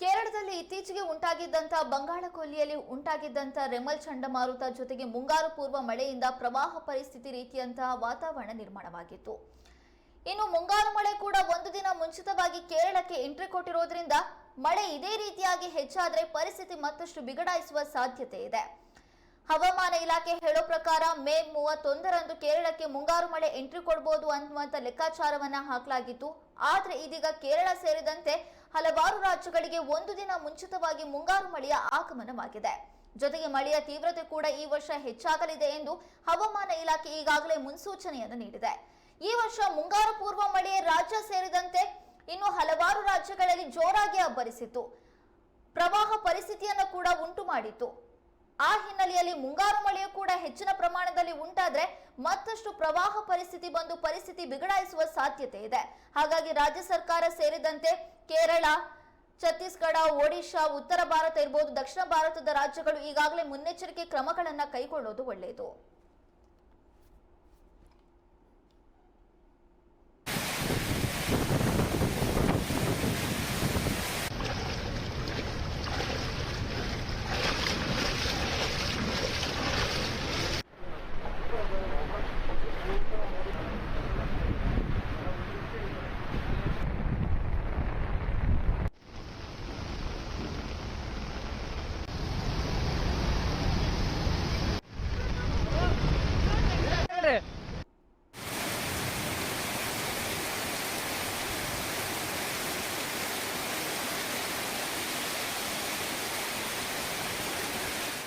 ಕೇರಳದಲ್ಲಿ ಇತ್ತೀಚೆಗೆ ಉಂಟಾಗಿದ್ದಂತ ಬಂಗಾಳ ಕೊಲ್ಲಿಯಲ್ಲಿ ಉಂಟಾಗಿದ್ದಂತ ರೆಮಲ್ ಚಂಡಮಾರುತ ಜೊತೆಗೆ ಮುಂಗಾರು ಪೂರ್ವ ಮಳೆಯಿಂದ ಪ್ರವಾಹ ಪರಿಸ್ಥಿತಿ ರೀತಿಯಂತಹ ವಾತಾವರಣ ನಿರ್ಮಾಣವಾಗಿತ್ತು. ಇನ್ನು ಮುಂಗಾರು ಮಳೆ ಕೂಡ ಒಂದು ದಿನ ಮುಂಚಿತವಾಗಿ ಕೇರಳಕ್ಕೆ ಎಂಟ್ರಿ ಕೊಟ್ಟಿರೋದ್ರಿಂದ ಮಳೆ ಇದೇ ರೀತಿಯಾಗಿ ಹೆಚ್ಚಾದರೆ ಪರಿಸ್ಥಿತಿ ಮತ್ತಷ್ಟು ಬಿಗಡಾಯಿಸುವ ಸಾಧ್ಯತೆ ಇದೆ. ಹವಾಮಾನ ಇಲಾಖೆ ಹೇಳೋ ಪ್ರಕಾರ ಮೇ ಮೂವತ್ತೊಂದರಂದು ಕೇರಳಕ್ಕೆ ಮುಂಗಾರು ಮಳೆ ಎಂಟ್ರಿ ಕೊಡಬಹುದು ಅನ್ನುವಂತ ಲೆಕ್ಕಾಚಾರವನ್ನ ಹಾಕಲಾಗಿತ್ತು. ಆದ್ರೆ ಇದೀಗ ಕೇರಳ ಸೇರಿದಂತೆ ಹಲವಾರು ರಾಜ್ಯಗಳಿಗೆ ಒಂದು ದಿನ ಮುಂಚಿತವಾಗಿ ಮುಂಗಾರು ಮಳೆಯ ಆಗಮನವಾಗಿದೆ. ಜೊತೆಗೆ ಮಳೆಯ ತೀವ್ರತೆ ಕೂಡ ಈ ವರ್ಷ ಹೆಚ್ಚಾಗಲಿದೆ ಎಂದು ಹವಾಮಾನ ಇಲಾಖೆ ಈಗಾಗಲೇ ಮುನ್ಸೂಚನೆಯನ್ನು ನೀಡಿದೆ. ಈ ವರ್ಷ ಮುಂಗಾರು ಪೂರ್ವ ಮಳೆ ರಾಜ್ಯ ಸೇರಿದಂತೆ ಇನ್ನು ಹಲವಾರು ರಾಜ್ಯಗಳಲ್ಲಿ ಜೋರಾಗಿ ಅಬ್ಬರಿಸಿತು ಪ್ರವಾಹ ಪರಿಸ್ಥಿತಿಯನ್ನು ಕೂಡ ಉಂಟು ಮಾಡಿತ್ತು ಆ ಹಿನ್ನೆಲೆಯಲ್ಲಿ ಮುಂಗಾರು ಮಳೆಯು ಕೂಡ ಹೆಚ್ಚಿನ ಪ್ರಮಾಣದಲ್ಲಿ ಉಂಟಾದ್ರೆ ಮತ್ತಷ್ಟು ಪ್ರವಾಹ ಪರಿಸ್ಥಿತಿ ಬಂದು ಪರಿಸ್ಥಿತಿ ಬಿಗಡಾಯಿಸುವ ಸಾಧ್ಯತೆ ಇದೆ. ಹಾಗಾಗಿ ರಾಜ್ಯ ಸರ್ಕಾರ ಸೇರಿದಂತೆ ಕೇರಳ, ಛತ್ತೀಸ್ಗಢ, ಒಡಿಶಾ, ಉತ್ತರ ಭಾರತ ಇರ್ಬೋದು, ದಕ್ಷಿಣ ಭಾರತದ ರಾಜ್ಯಗಳು ಈಗಾಗಲೇ ಮುನ್ನೆಚ್ಚರಿಕೆ ಕ್ರಮಗಳನ್ನು ಕೈಗೊಳ್ಳೋದು ಒಳ್ಳೆಯದು. it.